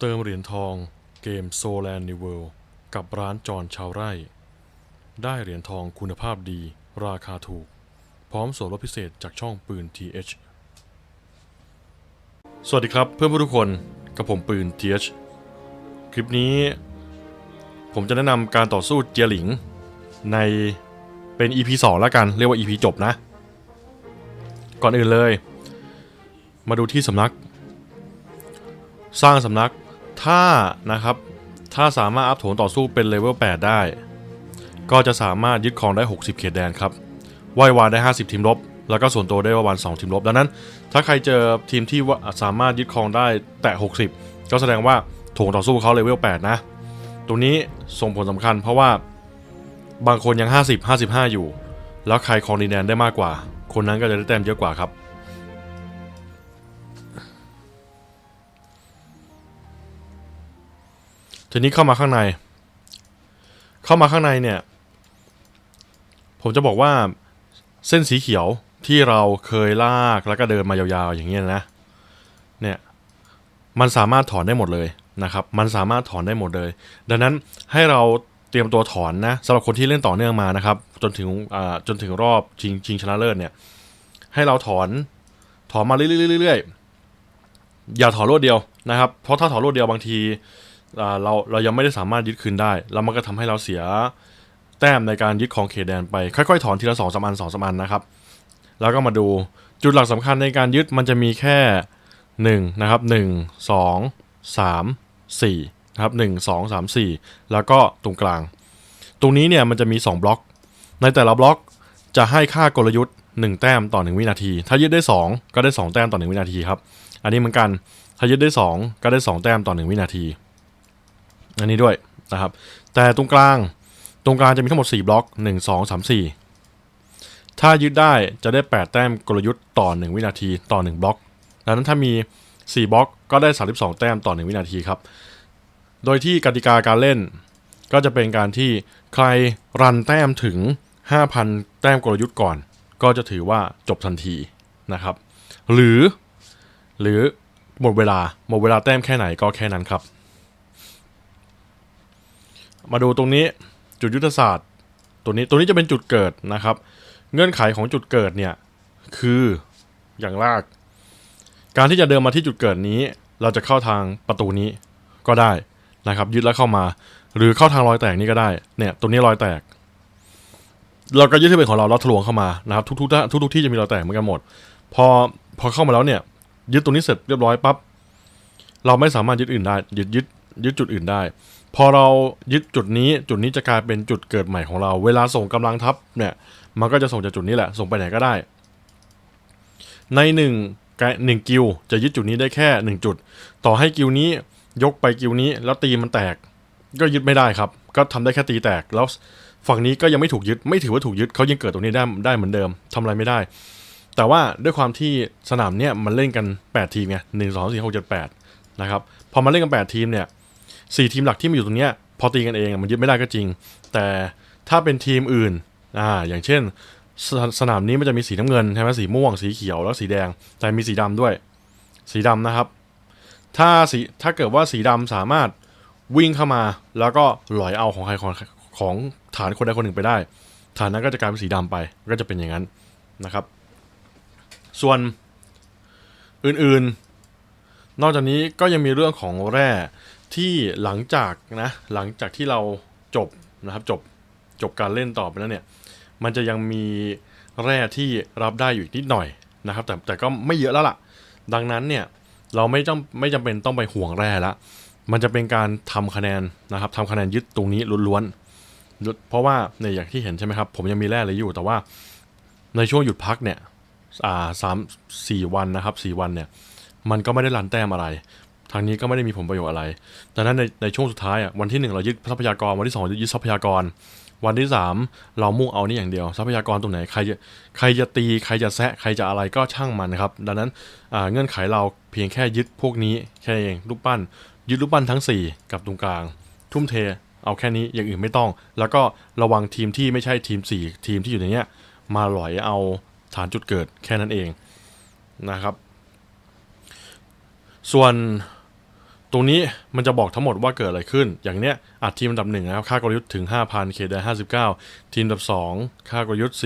เติมเหรียญทองเกมโซแลน New World กับร้านจอนชาวไร่ ได้เหรียญทองคุณภาพดี ราคาถูก พร้อมส่วนลดพิเศษจากช่องปืน TH สวัสดีครับเพื่อนผู้ทุกคนกับผมปืน TH คลิปนี้ ผมจะแนะนำการต่อสู้เจียหลิง ในเป็น EP 2 แล้วกัน เรียกว่า EP จบนะ ก่อนอื่นเลย มาดูที่สำนัก สร้างสำนัก ถ้านะครับถ้าสามารถอัพโถงต่อสู้เป็นเลเวล8ได้ ก็จะสามารถยึดครองได้ 60 เขตแดนครับไหว้วานได้ 50 ทีมรบ แล้วก็ส่วนตัวได้ว่าวัน2ทีมรบ ดังนั้น ถ้าใครเจอทีมที่ว่าสามารถยึดครองได้แตะ60 ก็แสดงว่าโถงต่อสู้เขาเลเวล8นะตรงนี้ส่งผลสำคัญเพราะว่าบางคนยัง 50 55 อยู่ แล้วใครครองดินแดนได้มากกว่า คนนั้นก็จะได้แต้มเยอะกว่าครับ ทีนี้เข้ามาข้างใน เข้ามาข้างในเนี่ย ผมจะบอกว่าเส้นสีเขียวที่เราเคยลากแล้วก็เดินมายาวๆอย่างเงี้ยนะ เนี่ย มันสามารถถอนได้หมดเลยนะครับ มันสามารถถอนได้หมดเลย ดังนั้นให้เราเตรียมตัวถอนนะสำหรับคนที่เล่นต่อเนื่องมานะครับ จนถึงจนถึงรอบชิงชิงชนะเลิศเนี่ย ให้เราถอนถอนมาเรื่อยๆๆอย่าถอนรวดเดียวนะครับ เพราะถ้าถอนรวดเดียวบางที เราเรายังไม่ได้สามารถยึดคืนได้ แล้วมันก็ทำให้เราเสียแต้มในการยึดของเขตแดนไป ค่อยๆ ถอนทีละสองสามอันสองสามอันนะครับ แล้วก็มาดูจุดหลักสำคัญในการยึดมันจะมีแค่หนึ่งนะครับหนึ่งสองสามสี่นะครับหนึ่งสองสามสี่แล้วก็ตรงกลาง ตรงนี้เนี่ยมันจะมี 2 บล็อก ในแต่ละบล็อกจะให้ค่ากลยุทธ์ 1 แต้มต่อ 1 วินาที ถ้ายึดได้ 2 ก็ได้ 2 แต้มต่อ 1 วินาทีครับ อันนี้เหมือนกัน ถ้ายึดได้ 2 ก็ได้ 2 แต้มต่อ 1 วินาที อันนี้ด้วยนะครับ แต่ตรงกลางตรงกลางจะมีทั้งหมด 4 บล็อก 1 2 3 4 ถ้ายึดได้จะได้ 8 แต้มกลยุทธ์ต่อ 1 วินาทีต่อ 1 บล็อก ดังนั้นถ้ามี 4 บล็อกก็ได้ 32 แต้มต่อ 1 วินาทีครับ โดยที่กติกาการเล่น ก็จะเป็นการที่ใครรันแต้มถึง 5,000 แต้มกลยุทธ์ก่อน ก็จะถือว่าจบทันทีนะครับ หรือ หรือหมดเวลาหมดเวลาแต้มแค่ไหนก็แค่นั้นครับ มาดูตรงนี้จุดยุทธศาสตร์ ตัวนี้ตัวนี้จะเป็นจุดเกิดนะครับ เงื่อนไขของจุดเกิดเนี่ยคืออย่างแรกการที่จะเดินมาที่จุดเกิดนี้ เราจะเข้าทางประตูนี้ก็ได้นะครับ ยึดแล้วเข้ามา หรือเข้าทางรอยแตกนี้ก็ได้เนี่ยตรงนี้รอยแตก เราก็ยึดที่เป็นของเราเราทะลวงเข้ามานะครับทุกๆทุกทุกๆที่จะมีรอยแตกเหมือนกันหมด พอพอเข้ามาแล้วเนี่ย ยึดตรงนี้เสร็จเรียบร้อยปั๊บเราไม่สามารถยึดอื่นได้ยึดยึดยึดจุดอื่นได้ พอเรายึดจุดนี้จุดนี้จะกลายเป็นจุดเกิดใหม่ของเรา เวลาส่งกำลังทัพเนี่ยมันก็จะส่งจากจุดนี้แหละ ส่งไปไหนก็ได้ ในหนึ่งหนึ่งกิวจะยึดจุดนี้ได้แค่หนึ่งจุด ต่อให้กิวนี้ยกไปกิวนี้แล้วตีมันแตก ก็ยึดไม่ได้ครับ ก็ทำได้แค่ตีแตกแล้วฝั่งนี้ก็ยังไม่ถูกยึดไม่ถือว่าถูกยึดเขายังเกิดตรงนี้ได้ได้เหมือนเดิมทำอะไรไม่ได้ แต่ว่าด้วยความที่สนามเนี้ยมันเล่นกัน 8 ทีมไงหนึ่งสองสี่หกเจ็ดแปดนะครับพอมาเล่นกัน 8 ทีมเนี่ย สี่ทีมหลักที่มาอยู่ตรงเนี้ยพอตีกันเองมันยึดไม่ได้ก็จริง แต่ถ้าเป็นทีมอื่นอ่าอย่างเช่นสสนามนี้มันจะมีสีน้ำเงินใช่ไหมสีม่วงสีเขียวแล้วสีแดง แต่มีสีดำด้วย สีดำนะครับ ถ้าสีถ้าเกิดว่าสีดำสามารถวิ่งเข้ามา แล้วก็หลอยเอาของใครของของฐานคนใดคนหนึ่งไปได้ ฐานนั้นก็จะกลายเป็นสีดำไปก็จะเป็นอย่างนั้นนะครับ ส่วนอื่นๆ นอกจากนี้ก็ยังมีเรื่องของแร่ ที่หลังจากนะหลังจากที่เราจบนะครับจบจบการเล่นต่อไปแล้วเนี่ยมันจะยังมีแร่ที่รับได้อยู่อีกนิดหน่อยนะครับแต่แต่ก็ไม่เยอะแล้วล่ะ ดังนั้นเนี่ยเราไม่จำไม่จำเป็นต้องไปห่วงแร่ละมันจะเป็นการทำคะแนนนะครับทำคะแนนยึดตรงนี้ล้วนๆเพราะว่าในอย่างที่เห็นใช่ไหมครับ ผมยังมีแร่เหลยอยู่ แต่ว่าในช่วงหยุดพักเนี่ยสามสี่วันนะครับสี่วันเนี่ยมันก็ไม่ได้รันแต้มอะไร ทางนี้ก็ไม่ได้มีผลประโยชน์อะไรดังนั้นในในช่วงสุดท้ายอะวันที่หนึ่งเรายึดทรัพยากร วันที่สองยึดทรัพยากร วันที่สามเรามุ่งเอานี่อย่างเดียว ทรัพยากรตรงไหนใครจะใครจะตีใครจะแซะใครจะอะไรก็ช่างมันนะครับ ดังนั้นเงื่อนไขเราเพียงแค่ยึดพวกนี้แค่นั้นเองรูปปั้น ยึดรูปปั้นทั้ง 4 กับตรงกลาง ทุ่มเทเอาแค่นี้อย่างอื่นไม่ต้อง แล้วก็ระวังทีมที่ไม่ใช่ทีม 4 ทีมที่อยู่ในเนี้ยมาหลอยเอาฐานจุดเกิดแค่นั้นเองนะครับ ส่วน ตรงนี้มันจะบอกทั้งหมดว่าเกิดอะไรขึ้น อย่างเนี้ยอาทีมอันดับหนึ่งนะครับ ค่ากลยุทธ์ถึง 5,000เคดแดน59 ทีมอันดับ 2 ค่ากลยุทธ์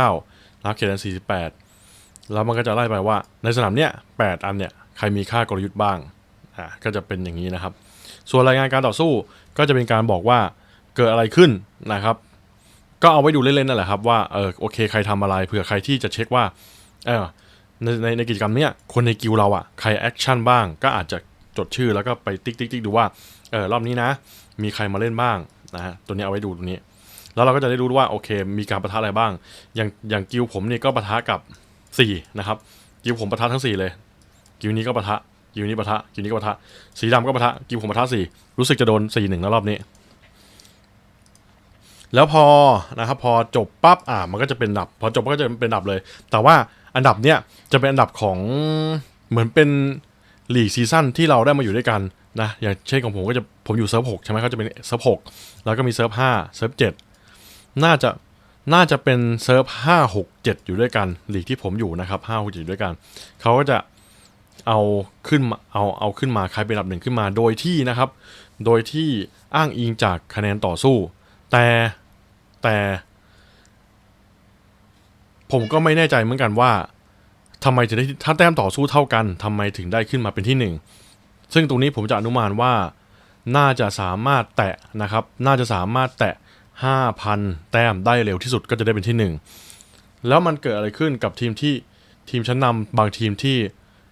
4,009นะครับเคดแดน48 แล้วมันก็จะไล่ไปว่า ในสนามเนี้ย8อันเนี่ยใครมีค่ากลยุทธ์บ้าง อ่า ก็จะเป็นอย่างนี้นะครับ ส่วนรายงานการต่อสู้ก็จะเป็นการบอกว่าเกิดอะไรขึ้นนะครับ ก็เอาไว้ดูเล่นๆนั่นแหละครับว่า เออ โอเค ใครทำอะไร เผื่อใครที่จะเช็คว่า เออในในในกิจกรรมเนี้ย คนในกิลเราอะ ใครแอคชั่นบ้าง ก็อาจจะ จดชื่อแล้วก็ไปติ๊กติ๊กติ๊กดูว่าเออรอบนี้นะ มีใครมาเล่นบ้างนะฮะตัวนี้เอาไว้ดูตรงนี้ แล้วเราก็จะได้รู้ว่าโอเค มีการประทะอะไรบ้าง อย่างอย่างกิลผมนี่ก็ประทะกับ 4 นะครับ กิลผมประทะทั้ง 4 เลย กิลนี้ก็ประทะกิลนี้ประทะกิลนี้ก็ประทะสีดำก็ประทะกิลผมประทะ4รู้สึกจะโดน4 1แล้วรอบนี้แล้วพอนะครับพอจบปั๊บอ่ามันก็จะเป็นอันดับ พอจบก็จะเป็นอันดับเลย แต่ว่าอันดับเนี้ยจะเป็นอันดับของเหมือนเป็น ลีกซีซั่นที่เราได้มาอยู่ด้วยกันนะอย่างเช่นของผมก็จะผมอยู่เซิร์ฟหกใช่ไหมเขาจะเป็นเซิร์ฟหกแล้วก็มีเซิร์ฟห้าเซิร์ฟเจ็ดน่าจะน่าจะเป็นเซิร์ฟห้าหกเจ็ดอยู่ด้วยกันลีกที่ผมอยู่นะครับห้าหกเจ็ดอยู่ด้วยกันเขาก็จะเอาขึ้นมาเอาเอาขึ้นมาใครเป็นอันดับหนึ่งขึ้นมาโดยที่นะครับ โดยที่อ้างอิงจากคะแนนต่อสู้ แต่แต่ ผมก็ไม่แน่ใจเหมือนกันว่า ทำไมถึงได้ถ้าแต้มต่อสู้เท่ากันทำไมถึงได้ขึ้นมาเป็นที่หนึ่งซึ่งตรงนี้ผมจะอนุมานว่าน่าจะสามารถแตะนะครับ น่าจะสามารถแตะ 5,000 แต้มได้เร็วที่สุดก็จะได้เป็นที่หนึ่งแล้วมันเกิดอะไรขึ้นกับทีมที่ทีมชั้นนำบางทีมที่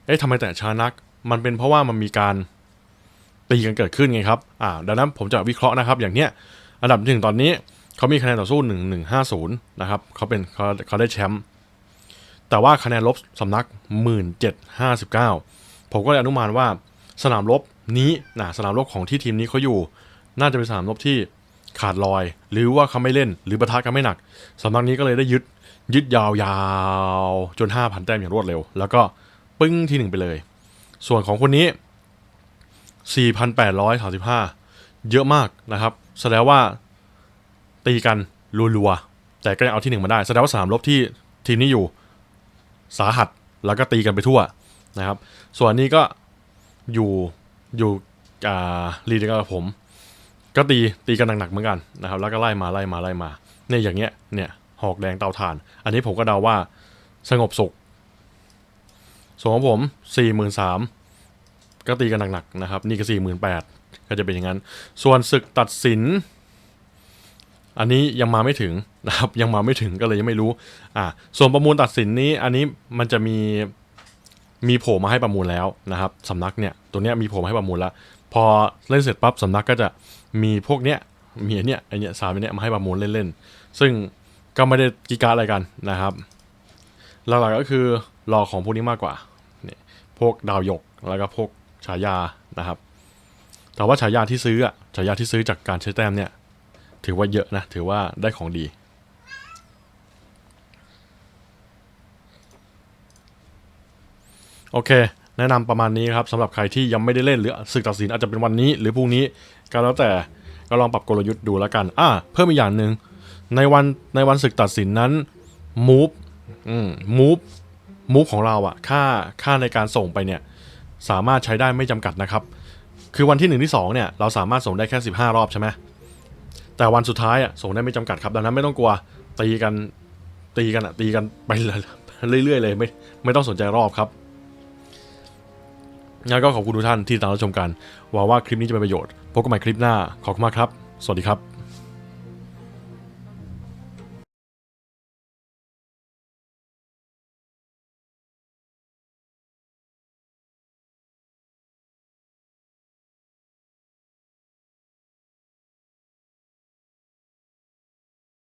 เอ๊ะทำไมแต่ช้านัก มันเป็นเพราะว่ามันมีการตีกันเกิดขึ้นไงครับ อ่า ดังนั้นผมจะวิเคราะห์นะครับ อย่างเนี้ย อันดับหนึ่งตอนนี้เขามีคะแนนต่อสู้ 1150 นะครับเขาเป็นเขาเขาได้แชมป์ แต่ว่าคะแนนลบสำนัก 1759 ผมก็เลยอนุมานว่าสนามรบนี้นะสนามรบของที่ทีมนี้เขาอยู่ น่าจะเป็นสนามรบที่ขาดลอย หรือว่าเขาไม่เล่น หรือประทะกันไม่หนักสำนักนี้ก็เลยได้ยึดยึดยาวๆจน 5,000 แต้มอย่างรวดเร็ว แล้วก็ปึ้งที่หนึ่งไปเลย ส่วนของคนนี้ 4,835 เยอะมากนะครับ แสดงว่าตีกันรัวๆ แต่ก็ยังเอาที่หนึ่งมาได้ แสดงว่าสนามรบที่ทีมนี้อยู่ สาหัสแล้วก็ตีกันไปทั่วนะครับ ส่วนนี้ก็อยู่อยู่อ่าลีดกับผม ก็ตีตีกันหนักๆเหมือนกันนะครับ แล้วก็ไล่มาไล่มาไล่มาเนี่ยอย่างเงี้ยเนี่ยหอกแดงเตาถ่าน อันนี้ผมก็เดาว่าสงบสุขส่วนของผมสี่หมื่นสามก็ตีกันหนักๆนะครับ นี่ก็สี่หมื่นแปดก็จะเป็นอย่างนั้น ส่วนศึกตัดสิน อันนี้ยังมาไม่ถึงนะครับยังมาไม่ถึงก็เลยยังไม่รู้อ่าส่วนประมูลตัดสินนี้อันนี้มันจะมีมีโผล่มาให้ประมูลแล้วนะครับสำนักเนี่ยตัวเนี้ยมีโผล่มาให้ประมูลแล้ว พอเล่นเสร็จปั๊บสำนักก็จะมีพวกเนี้ยมีอันเนี้ยไอเนี้ยสามอันเนี้ยมาให้ประมูลเล่นๆซึ่งก็ไม่ได้กีการอะไรกันนะครับหลักๆก็คือรอของพวกนี้มากกว่าเนี่ยพวกดาวหยกแล้วก็พวกฉายานะครับ แต่ว่าฉายาที่ซื้ออะฉายาที่ซื้อจากการใช้แต้มเนี่ย ถือว่าเยอะนะ ถือว่าได้ของดี โอเค แนะนำประมาณนี้ครับสำหรับใครที่ยังไม่ได้เล่นหรือศึกตัดสินอาจจะเป็นวันนี้ หรือพรุ่งนี้ก็แล้วแต่ก็ลองปรับกลยุทธ์ดูแล้วกันอ่าเพิ่มอีกอย่างหนึ่งในวันในวันศึกตัดสินนั้น move อืม move move ของเราอะค่าค่าในการส่งไปเนี่ย สามารถใช้ได้ไม่จำกัดนะครับ คือวันที่ 1 ที่ 2 เนี่ย เราสามารถส่งได้แค่ 15 รอบใช่ไหม แต่วันสุดท้ายอะส่งได้ไม่จำกัดครับดังนั้นไม่ต้องกลัวตีกันตีกันอะตีกันไปเรื่อยๆเลยไม่ไม่ต้องสนใจรอบครับงั้นก็ขอบคุณทุกท่านที่ติดตามรับชมกันหวังว่าคลิปนี้จะเป็นประโยชน์พบกันใหม่คลิปหน้าขอบคุณมากครับ สวัสดีครับ